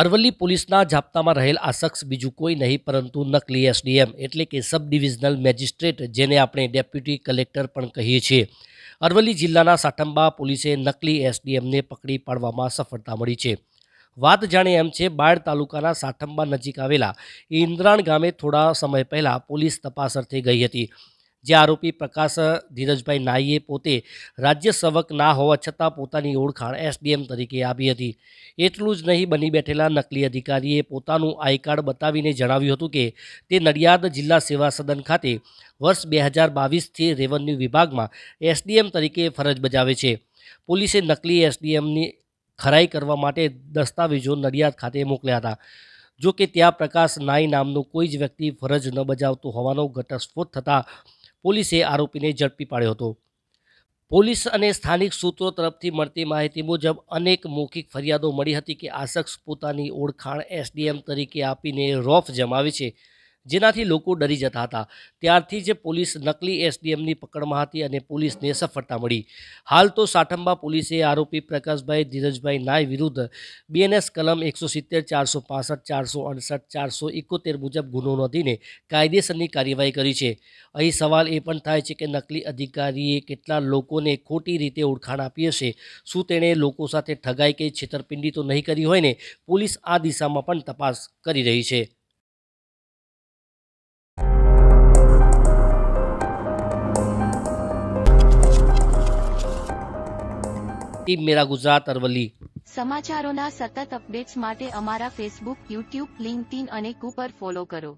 અરવલ્લી પોલીસના જાપ્તામાં રહેલ આ શખ્સ બીજું કોઈ નહીં, પરંતુ નકલી એસડીએમ એટલે કે સબ ડિવિઝનલ મેજિસ્ટ્રેટ જેને આપણે ડેપ્યુટી કલેક્ટર પણ કહીએ છીએ. અરવલ્લી જિલ્લાના સાઠંબા પોલીસે નકલી એસડીએમને પકડી પાડવામાં સફળતા મળી છે. વાત જાણે એમ છે બાળ તાલુકાના સાઠંબા નજીક આવેલા ઇન્દ્રાણ ગામે થોડા સમય પહેલાં પોલીસ તપાસ અર્થે ગઈ હતી. જે આરોપી પ્રકાશ ધીરજભાઈ નાઈએ પોતે રાજ્ય સેવક ના હોવા છતાં પોતાની ઓળખાણ એસડીએમ તરીકે આપી હતી. એટલું જ નહીં, બની બેઠેલા નકલી અધિકારીએ પોતાનું આઈ કાર્ડ બતાવીને જણાવ્યું હતું કે તે નડિયાદ જિલ્લા સેવા સદન ખાતે વર્ષ બે હજાર બાવીસથી રેવન્યુ વિભાગમાં એસડીએમ તરીકે ફરજ બજાવે છે. પોલીસે નકલી એસડીએમની ખરાઈ કરવા માટે દસ્તાવેજો નડિયાદ ખાતે મોકલ્યા હતા. જો કે ત્યાં પ્રકાશ નાઈ નામનો કોઈ જ વ્યક્તિ ફરજ ન બજાવતો હોવાનો ઘટસ્ફોટ થતાં પોલીસે આરોપીને ઝડપી પાડ્યો હતો. પોલીસ અને સ્થાનિક સૂત્રો તરફથી મળતી માહિતી મુજબ અનેક મૌખિક ફરિયાદો મળી હતી કે આ શખ્સ પોતાની ઓળખાણ એસડીએમ તરીકે આપીને રોફ જમાવે છે. જેનાથી લોકો ડરી જતા હતા. ત્યારથી જ પોલીસ નકલી એસડીએમની પકડમાં હતી અને પોલીસને સફળતા મળી. હાલ તો સાઠંબા પોલીસે આરોપી પ્રકાશભાઈ ધીરજભાઈ નાય વિરુદ્ધ બીએનએસ કલમ એકસો સિત્તેર, ચારસો પાસઠ, ચારસો અડસઠ, ચારસો એકોતેર મુજબ ગુનો નોંધીને કાયદેસરની કાર્યવાહી કરી છે. અહીં સવાલ એ પણ થાય છે કે નકલી અધિકારીએ કેટલા લોકોને ખોટી રીતે ઓળખાણ આપી હશે? શું તેણે લોકો સાથે ઠગાઈ કે છેતરપિંડી તો નહીં કરી હોય ને? પોલીસ આ દિશામાં પણ તપાસ કરી રહી છે. ટીમ મેરા ગુજરાત અરવલ્લી. સમાચારોના સતત અપડેટ્સ માટે અમારા ફેસબુક યુટ્યુબ લિંક્ડઇન અને કુપર ફોલો કરો.